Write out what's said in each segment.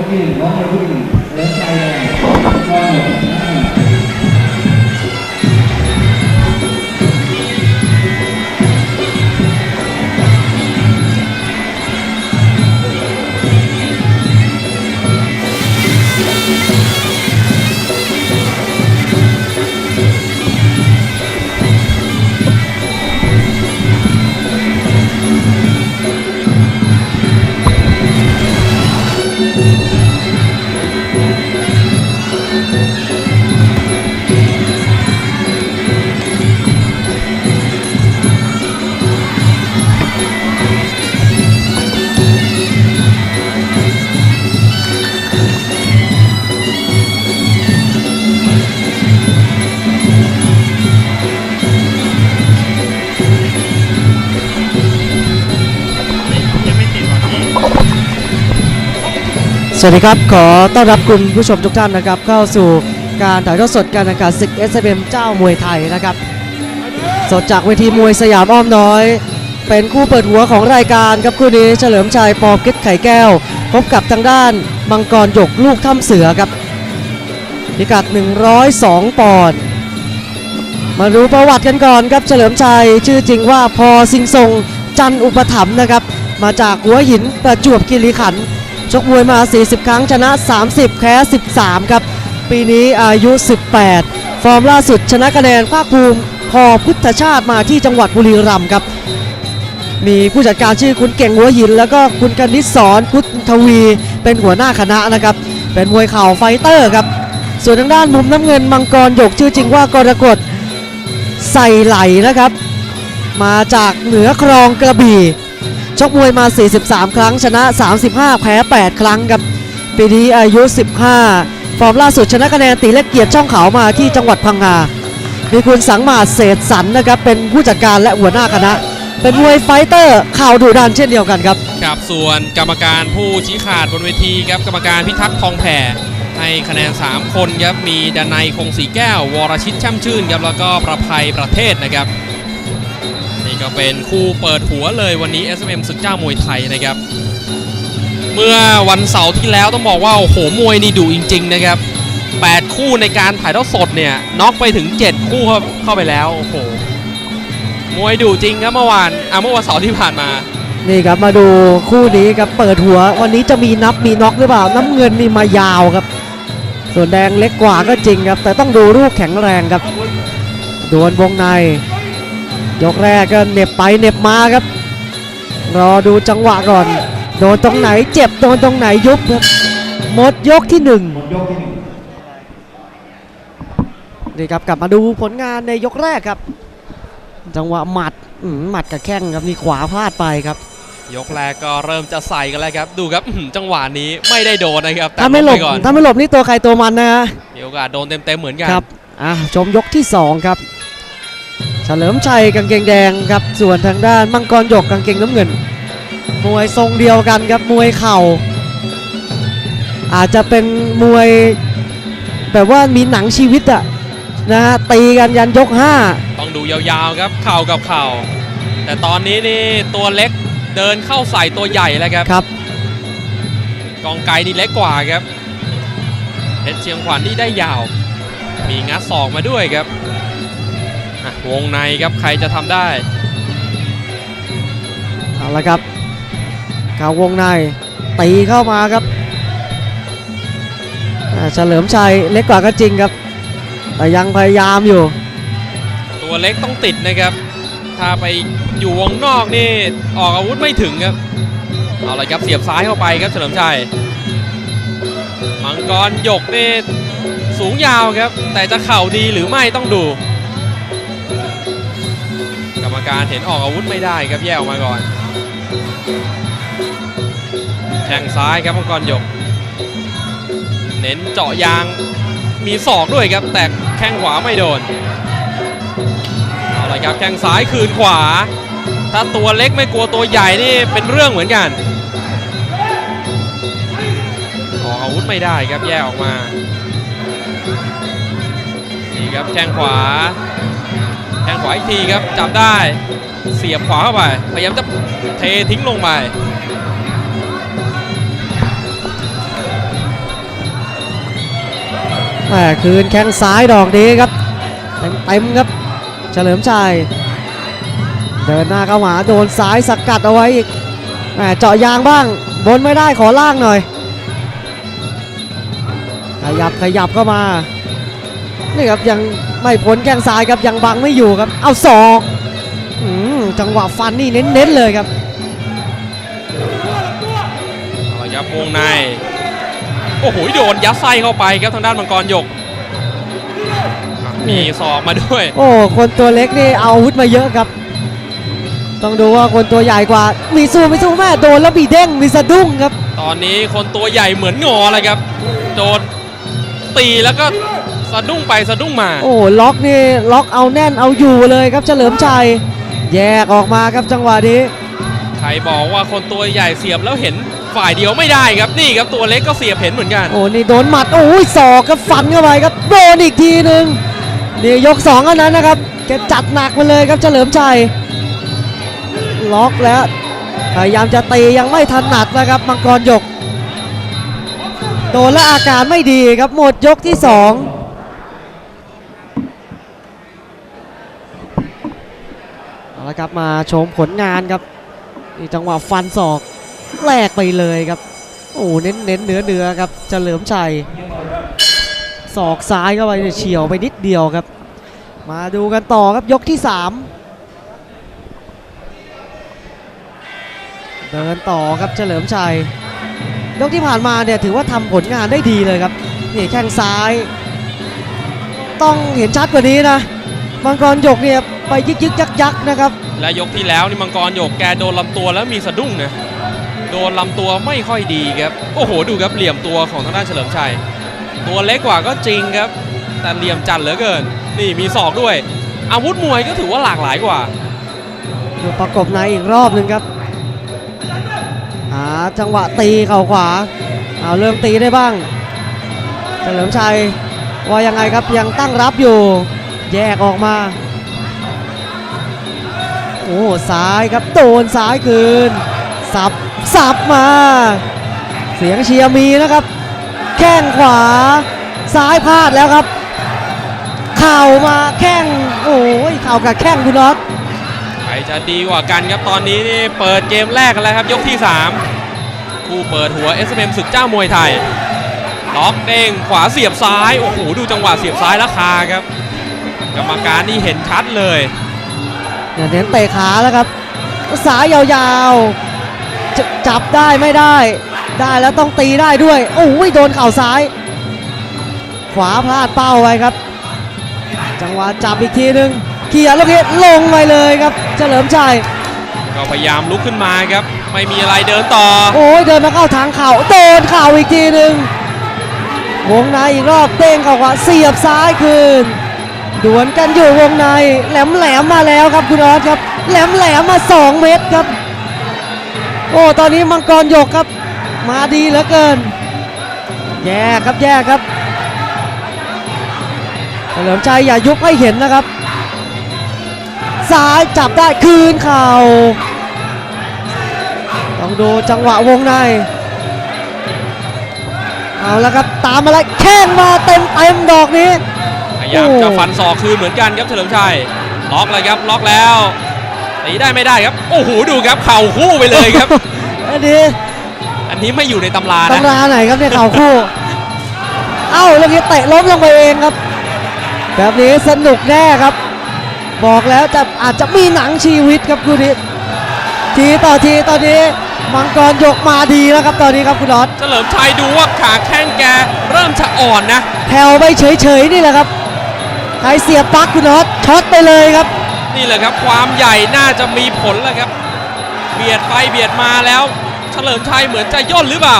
คนที่หนึ่งน้อง สวัสดีครับ ขอต้อนรับคุณผู้ชมทุกท่านนะครับ เข้าสู่การถ่ายทอดสดการแข่งขันศึก s อ m เจ้ามวยไทยนะครับ สดจากเวทีมวยสยามอ้อมน้อย เป็นคู่เปิดหัวของรายการครับคู่นี้เฉลิมชัยปอเพชรไข่แก้ว พบกับทางด้านมังกรหยกลูกถ้ำเสือครับพิกัด 102 ปอนด์มาดูประวัติกันก่อนครับเฉลิมชัยชื่อจริงว่าพอสิงทรงจันอุปถัมภ์นะครับ มาจากหัวหินประจวบคีรีขันธ์ ชกมวยมา 40 ครั้งชนะ 30 แพ้ 13 ครับ ปีนี้อายุ 18 ฟอร์มล่าสุดชนะคะแนนภาคภูมิพอพุทธชาติมาที่จังหวัดบุรีรัมย์ครับ มีผู้จัดการชื่อคุณเก่งหัวหิน แล้วก็คุณกนิษฐ์สอนพุทธวีเป็นหัวหน้าคณะนะครับ เป็นมวยเข่าไฟเตอร์ครับ ส่วนทางด้านมุมน้ำเงินมังกรหยกชื่อจริงว่ากรกฎใส่ไหลนะครับ มาจากเหนือครองกระบี่ ชกมวยมา 43 ครั้งชนะ 35 แพ้ 8 ครั้งครับปีนี้อายุ 15 ฟอร์มล่าสุดชนะคะแนนตีเล็กเกียรติช่องเขามาที่จังหวัดพังงา มีคุณสังมาเศษสรรนะครับเป็นผู้จัดการและหัวหน้าคณะ เป็นมวยไฟเตอร์ข่าวดุดันเช่นเดียวกันครับครับส่วนกรรมการผู้ชี้ขาดบนเวทีครับกรรมการพิทักษ์ทองแผ่ให้คะแนน 3 คนครับมีดนัยคงศรีแก้ว วรชิตช่ำชื่นครับแล้วก็ประภัยประเทศนะครับ ก็เป็นคู่เปิดหัวเลยวันนี้ SMM ศึกเจ้ามวยไทยนะครับ เมื่อวันเสาร์ที่แล้วต้องบอกว่าโอ้โหมวยนี่ดุจริง ๆ นะครับ 8 คู่ในการถ่ายทอดสดเนี่ยน็อกไปถึง 7 คู่เข้าเข้าไปแล้วโอ้โหมวยดุจริงครับเมื่อวานอะเมื่อวันเสาร์ที่ผ่านมานี่ครับมาดูคู่นี้ครับเปิดหัววันนี้จะมีนับมีน็อกหรือเปล่า น้ำเงินนี่มายาวครับ ส่วนแดงเล็กกว่าก็จริงครับ แต่ต้องดูรูปแข็งแรงครับดวลวงใน ยกแรกก็เหน็บไปเหน็บมาครับ รอดูจังหวะก่อน โดนตรงไหนเจ็บโดนตรงไหนยุบครับหมดยกที่หนึ่งหมดยกที่หนึ่งนี่ครับกลับมาดูผลงานในยกแรกครับ จังหวะหมัดอื้อหือหมัดกับแข้งครับนี่ขวาพลาดไปครับ ยกแรกก็เริ่มจะใส่กันแล้วครับ ดูครับอื้อหือจังหวะนี้ไม่ได้โดนนะครับแต่ถ้าไม่หลบปก่อนถ้าไม่หลบนี่ตัวใครตัวมันนะฮะมีโอกาสโดนเต็มๆเหมือนกันครับอะชมยกที่ 2 ครับ เฉลิมชัยกางเกงแดงครับ ส่วนทางด้านมังกรหยกกางเกงน้ำเงิน มวยทรงเดียวกันครับมวยเข่า อาจจะเป็นมวยแบบว่ามีหนังชีวิตอะนะฮะตีกันยันยกต้องดูยาวๆครับเข่ากับเข่า แต่ตอนนี้นี่ตัวเล็กเดินเข้าใส่ตัวใหญ่แล้วครับ5ครับ กองไกรนี่เล็กกว่าครับเพชรเชียงขวัญนี่ได้ยาว มีงัดศอกมาด้วยครับอะ วงในครับใครจะทำได้เอาละครับข่าววงในตีเข้ามาครับอ่าเฉลิมชัยเล็กกว่าก็จริงครับ แต่ยังพยายามอยู่ ตัวเล็กต้องติดนะครับ ถ้าไปอยู่วงนอกนี่ออกอาวุธไม่ถึงครับเอาเลยครับเสียบซ้ายเข้าไปครับเฉลิมชัยมังกรหยกนี่สูงยาวครับ แต่จะเข่าดีหรือไม่ต้องดูก รมการเห็นออกอาวุธไม่ได้ครับแยกออกมาก่อนแทงซ้ายครับมังกรหยก เน้นเจาะยางมีศอกด้วยครับ แต่แข้งขวาไม่โดนเอาละครับแข้งซ้ายคืนขวา ถ้าตัวเล็กไม่กลัวตัวใหญ่นี่เป็นเรื่องเหมือนกันออกอาวุธไม่ได้ครับแยกออกมานี่ครับแข้งขวา ข้งขวาอีกทีครับจับได้เสียบขวาเข้าไปพยายามจะเททิ้งลงไปแหมคืนแข้งซ้ายดอกนี้ครับเต็มเต็มครับ เฉลิมชัยเดินหน้าเข้ามาโดนซ้ายสกัดเอาไว้อีกแหมเจาะยางบ้างบนไม่ได้ขอล่างหน่อย ขยับขยับเข้ามา นี่ครับยังไม่พ้นแข้งซ้ายครับยังบังไม่อยู่ครับ เอาศอกอืมจังหวะฟันนี่เน้นๆเลยครับเอาละครับวงใน โอ้โหโดนยัดไส้เข้าไปครับทางด้านมังกรหยกอะมีศอกมาด้วย โอ้คนตัวเล็กนี่เอาอาวุธมาเยอะครับ ต้องดูว่าคนตัวใหญ่กว่า มีสู้ไม่สู้แม่โดนแล้วมีเด้งมีสะดุ้งครับ ตอนนี้คนตัวใหญ่เหมือนงอเลยครับ โดนตีแล้วก็ สะดุ้งไปสะดุ้งมา โอ้ล็อกนี่ล็อกเอาแน่นเอาอยู่เลยครับเฉลิมชัยแยกออกมาครับจังหวะนี้ใครบอกว่าคนตัวใหญ่เสียบแล้วเห็นฝ่ายเดียวไม่ได้ครับนี่ครับตัวเล็กก็เสียบเห็นเหมือนกันโอ้นี่โดนหมัดโอ้ยศอกครับฟันเข้าไปครับโดนอีกทีหนึ่งนี่ยกสองอันนั้นนะครับแกจัดหนักมาเลยครับเฉลิมชัยล็อกแล้วพยายามจะตียังไม่ถนัดนะครับมังกรหยกโดนแล้วอาการไม่ดีครับหมดยกที่สอง เอาละครับมาชมผลงานครับนี่จังหวะฟันศอกแลกไปเลยครับ โอ้เน้นเน้นเนื้อเนื้อครับเฉลิมชัยศอกซ้ายเข้าไปเนี่ยเฉียวไปนิดเดียวครับ มาดูกันต่อครับยกที่ 3 เดินต่อครับเฉลิมชัย ยกที่ผ่านมาเนี่ยถือว่าทำผลงานได้ดีเลยครับนี่แข้งซ้าย ต้องเห็นชัดกว่านี้นะมังกรหยกเนี่ย ไปยึกยึกยักยักนะครับ และยกที่แล้วนี่มังกรหยกแกโดนลำตัวแล้วมีสะดุ้งนะโดนลำตัวไม่ค่อยดีครับโอ้โหดูครับเหลี่ยมตัวของทางด้านเฉลิมชัย ตัวเล็กกว่าก็จริงครับ แต่เหลี่ยมจัดเหลือเกิน นี่มีศอกด้วย อาวุธมวยก็ถือว่าหลากหลายกว่าดูประกบในอีกรอบหนึ่งครับหาจังหวะตีเข่าขวาเอาเริ่มตีได้บ้าง เฉลิมชัยว่ายังไงครับยังตั้งรับอยู่ แยกออกมา โอ้ซ้ายครับโดนซ้ายคืน สับสับมา เสียงเชียร์มีนะครับ แข้งขวา ซ้ายพลาดแล้วครับ เข่ามาแข้งโอ้ยเข่ากับแข้งคุณน็อตใครจะดีกว่ากันครับตอนนี้นี่เปิดเกมแรกกันแล้วครับ ยกที่ 3 คู่เปิดหัว SMM ศึกเจ้ามวยไทยล็อกเด้งขวาเสียบซ้าย โอ้โห ดูจังหวะเสียบซ้ายราคาครับ กรรมการนี่เห็นชัดเลย เนี่ยเน้นเตะขาแล้วครับสายยาวๆจะจับได้ไม่ได้ ได้แล้วต้องตีได้ด้วยโอ้ยโดนเข่าซ้าย ขวาพลาดเป้าไว้ครับ จังหวะจับอีกทีหนึ่งเขี่ยแล้วเพียลงไปเลยครับ เฉลิมชัยก็พยายามลุกขึ้นมาครับ ไม่มีอะไรเดินต่อ โอ้ยเดินมาเข้าทางเข่าโดนเข่าอีกทีหนึ่งวงในอีกรอบเต้งเข่าขวาเสียบซ้ายคืน ดวลกันอยู่วงในแหลมแหลมมาแล้วครับคุณออสครับแหลมแหลมมา 2 เม็ดครับ โอ้ตอนนี้มังกรหยกครับ มาดีเหลือเกิน แย่ครับแย่ครับเฉลิมชัยอย่ายุบให้เห็นนะครับซ้ายจับได้คืนเข่าต้องดูจังหวะวงใน เอาแล้วครับตามมาแล้วแข้งมาเต็มเต็มดอกนี้ ยายามโอ้จะฟันศอกคืนเหมือนกันครับเฉลิมชัยล็อกเลยครับล็อกแล้วตีได้ไม่ได้ครับ โอ้โหดูครับเข่าคู่ไปเลยครับ อันนี้อันนี้ไม่อยู่ในตำรานะตำราไหนครับเนี่ยเข่าคู่ เอ้าแล้วนี้เตะล้มลงไปเองครับ แบบนี้สนุกแน่ครับ บอกแล้วแต่อาจจะมีหนังชีวิตครับคุณนิดทีต่อทีตอนนี้มังกรยกมาดีแล้วครับตอนนี้ครับคุณน็อตเฉลิมชัยดูว่าขาแข้งแกเริ่มจะอ่อนนะแถวไปเฉยๆนี่แหละครับ ใครเสียบปลั๊กคุณน็อตช็อตไปเลยครับ นี่แหละครับความใหญ่น่าจะมีผลแล้วครับ เบียดไปเบียดมาแล้ว เฉลิมชัยเหมือนจะย่นหรือเปล่า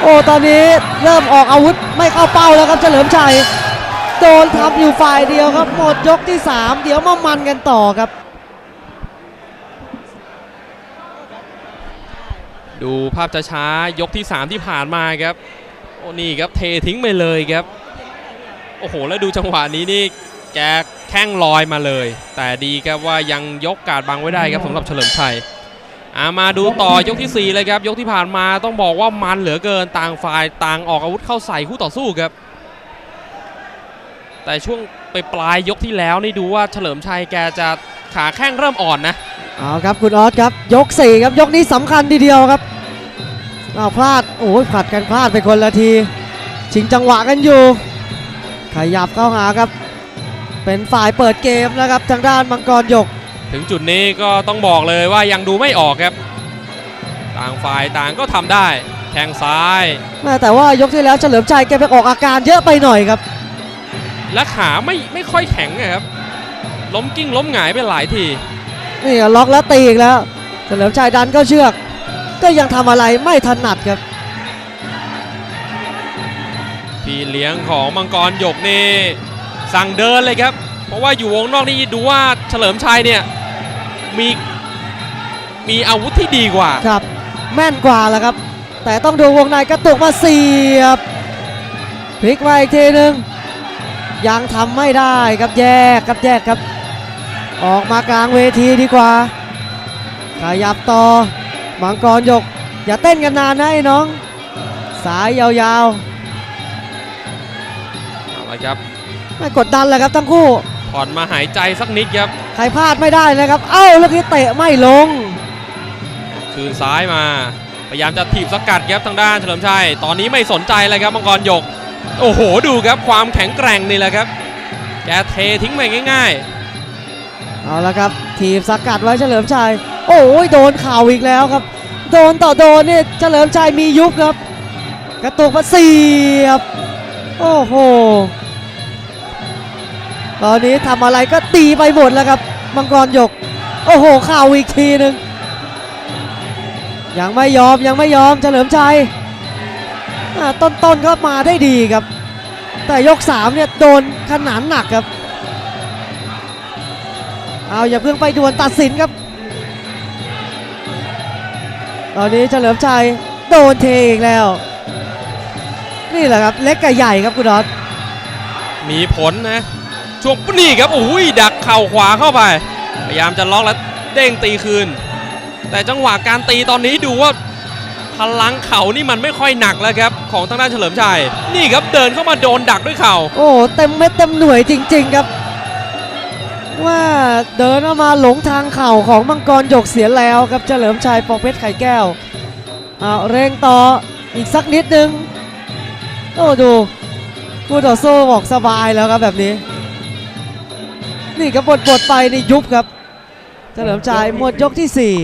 โอ้ตอนนี้เริ่มออกอาวุธไม่เข้าเป้าแล้วครับเฉลิมชัยโดนทำอยู่ฝ่ายเดียวครับ หมดยกที่ 3 เดี๋ยวมามันกันต่อครับ ดูภาพช้าๆยกที่ 3 ที่ผ่านมาครับ โอ้นี่ครับเททิ้งไปเลยครับ โอ้โห แล้วดูจังหวะนี้นี่แกแข้งลอยมาเลย แต่ดีครับว่ายังยกการดบังไว้ได้ครับสำหรับเฉลิมชัยอามาดูต่อยกทีสี่ 4 เลยครับ ยกที่ผ่านมาต้องบอกว่ามันเหลือเกินต่างฝ่ายต่างออกอาวุธเข้าใส่คู่ต่อสู้ครับ แต่ช่วงไปปลายยกที่แล้วนี่ดูว่าเฉลิมชัยแกจะขาแข้งเริ่มอ่อนนะเอาครับคุณออสครับยก 4 ครับยกนี้สำคัญทีเดียวครับเอาพลาดโอ้ยผลัดกันพลาดไปคนละทีชิงจังหวะกันอยู่ ขยับเข้าหาครับ เป็นฝ่ายเปิดเกมนะครับทางด้านมังกรหยก ถึงจุดนี้ก็ต้องบอกเลยว่ายังดูไม่ออกครับ ต่างฝ่ายต่างก็ทำได้ แทงซ้ายแม่แต่ว่ายกที่แล้วเฉลิมชัยแกไปออกอาการเยอะไปหน่อยครับ และขาไม่ไม่ค่อยแข็งอะครับล้มกิ้งล้มหงายไปหลายทีนี่ล็อกแล้วตีอีกแล้ว เฉลิมชัยดันเข้าเชือก ก็ยังทำอะไรไม่ถนัดครับ พี่เลี้ยงของมังกรหยกนี่สั่งเดินเลยครับ เพราะว่าอยู่วงนอกนี่ดูว่าเฉลิมชัยเนี่ยมีมีอาวุธที่ดีกว่า ครับ แม่นกว่าแหละครับ แต่ต้องดูวงในกระตุกมาเสียบพลิกมาอีกทีหนึ่งยังทำไม่ได้ครับแยกครับแยกครับ ออกมากลางเวทีดีกว่า ขยับต่อมังกรหยก อย่าเต้นกันนานนะไอ้น้อง สายยาวเอา ละครับๆไม่กดดันเลยครับทั้งคู่ผ่อนมาหายใจสักนิดครับใครพลาดไม่ได้นะครับ เอ้าลูกนี้เตะไม่ลง คืนซ้ายมา พยายามจะถีบสกัดครับทางด้านเฉลิมชัย ตอนนี้ไม่สนใจเลยครับมังกรหยก โอ้โหดูครับความแข็งแกร่งนี่แหละครับ แกเททิ้งไปง่ายเอาละครับทีมสกัดไว้เฉลิมชัย โอ้ยโดนเข่าอีกแล้วครับ โดนต่อโดนเนี่ยเฉลิมชัยมียุบครับ กระตุกมาเสียบ โอ้โห ตอนนี้ทำอะไรก็ตีไปหมดแล้วครับ มังกรหยก โอ้โหข่าวอีกทีหนึ่งยังไม่ยอมยังไม่ยอมเฉลิมชัยต้นๆก็มาได้ดีครับ แต่ยกสามเนี่ยโดนขนาดหนักครับ เอาอย่าเพิ่งไปด่วนตัดสินครับ ตอนนี้เฉลิมชัยโดนเทอีกแล้ว นี่แหละครับเล็กกับใหญ่ครับคุณดอสๆมีผลนะ ช่วงนี่ครับโอ้ยดักเข่าขวาเข้าไป พยายามจะล็อกแล้วเด้งตีคืน แต่จังหวะการตีตอนนี้ดูว่าพลังเข่านี่มันไม่ค่อยหนักแล้วครับของทางด้านเฉลิมชัยนี่ครับเดินเข้ามาโดนดักด้วยเข่าโอ้เต็มเม็ดเต็มหน่วยจริง ๆครับ ว่าเดินออกมาหลงทางเข่าของมังกรหยกเสียแล้วครับเฉลิมชัยปอเพชรไข่แก้วเอาเร่งต่ออีกสักนิดนึงโอ้ดูคู่ต่อสู้บอกสบายแล้วครับแบบนี้ นี่ครับบทบทไปนี่ยุบครับเฉลิมชัยหมดยกที่ 4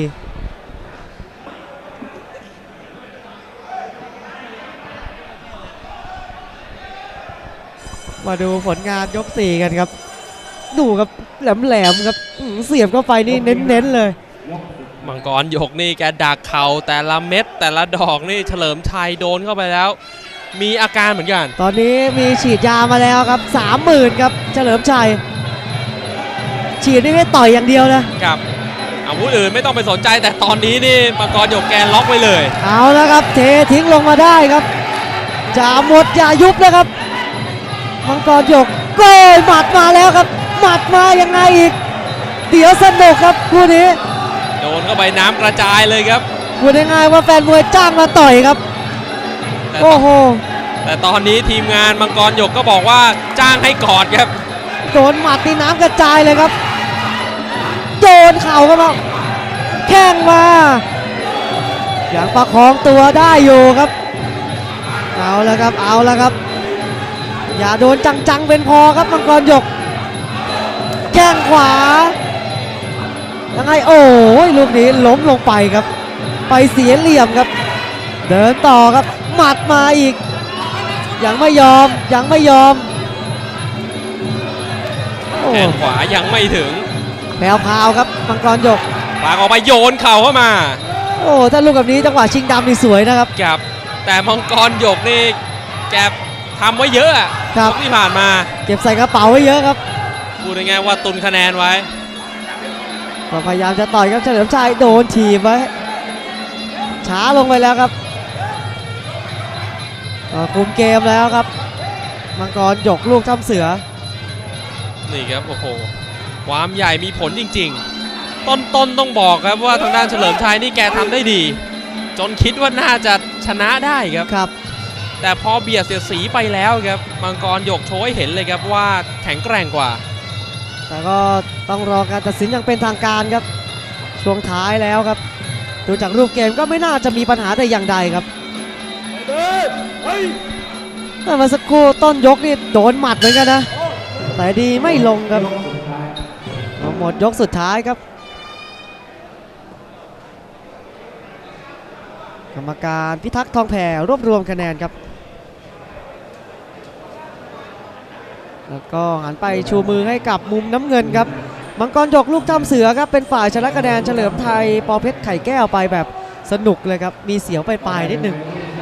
มาดูผลงานยก4กันครับ ดูครับแหลมๆครับอื้อหือเสียบเข้าไปนี่เน้นๆเลย มังกรหยกนี่แกดักเข่าแต่ละเม็ดแต่ละดอกนี่เฉลิมชัยโดนเข้าไปแล้ว มีอาการเหมือนกัน ตอนนี้มีฉีดยามาแล้วครับ30,000ครับเฉลิมชัย ฉีดนี่ไม่ต่อยอย่างเดียวนะกับ อาวุธอื่นไม่ต้องไปสนใจแต่ตอนนี้นี่มังกรหยกแกล็อกไว้เลย เอาแล้วครับ เททิ้งลงมาได้ครับจะหมดอย่ายุบนะครับมังกรหยกโกยหมัดมาแล้วครับ หมัดมายังไงอีก เดี๋ยวสนุกครับคู่นี้โดนเข้าไปน้ำกระจายเลยครับ พูดง่ายๆว่าแฟนมวยจ้างมาต่อยครับ แต่โอ้โหแต่ตอนนี้ทีมงานมังกรหยกก็บอกว่าจ้างให้กอดครับ โดนหมัดตีน้ำกระจายเลยครับ โดนเข่าเข้ามาแข้งมาอย่างประคองตัวได้อยู่ครับเอาแล้วครับเอาแล้วครับ อย่าโดนจังๆเป็นพอครับมังกรหยกแข้งขวายังไงโอ้ยลูกนี้ล้มลงไปครับ ไปเสียเหลี่ยมครับ เดินต่อครับหมัดมาอีก ยังไม่ยอมยังไม่ยอมโอ้แขนขวายังไม่ถึง แมวพราวครับมังกรหยกปากออกไปโยนเข่าเข้ามา โอ้ถ้าลูกแบบนี้จังหวะชิงดำนี่สวยนะครับกับ แต่มังกรหยกนี่แกทำไว้เยอะอะครับยกที่ผ่านมา เก็บใส่กระเป๋าไว้เยอะครับพูดง่ายๆว่าตุนคะแนนไว้ ก็พยายามจะต่อยครับเฉลิมชัยโดนถีบไว้ช้าลงไปแล้วครับก็คุมเกมแล้วครับ มังกรหยกลูกทำเสือ นี่ครับ โอ้โห ความใหญ่มีผลจริง ๆ ต้นๆตต้องบอกครับว่าทางด้านเฉลิมชัยนี่แกทำได้ดี จนคิดว่าน่าจะชนะได้ครับครับ แต่พอเบียดเสียดสีไปแล้วครับมังกรหยกโชว์ให้เห็นเลยครับว่าแข็งแกร่งกว่า แต่ก็ต้องรอการตัดสินอย่างเป็นทางการครับ ช่วงท้ายแล้วครับ ดูจากรูปเกมก็ไม่น่าจะมีปัญหาแต่อย่างใดครับแต่เมาสักครู่ต้นยกนี่โดนหมัดเหมือนกันนะ แต่ดีไม่ลงครับเอา หมดยกสุดท้ายครับ กรรมการพิทักษ์ทองแผ่รวบรวมคะแนนครับ แล้วก็หันไปชูมือให้กับมุมน้ำเงินครับมังกรหยกลูกทำเสือครับเป็นฝ่ายชนะคะแนนเฉลิมไทยปอเพชรไข่แก้วไปแบบสนุกเลยครับ มีเสียวไปปลายนิดหนึ่ง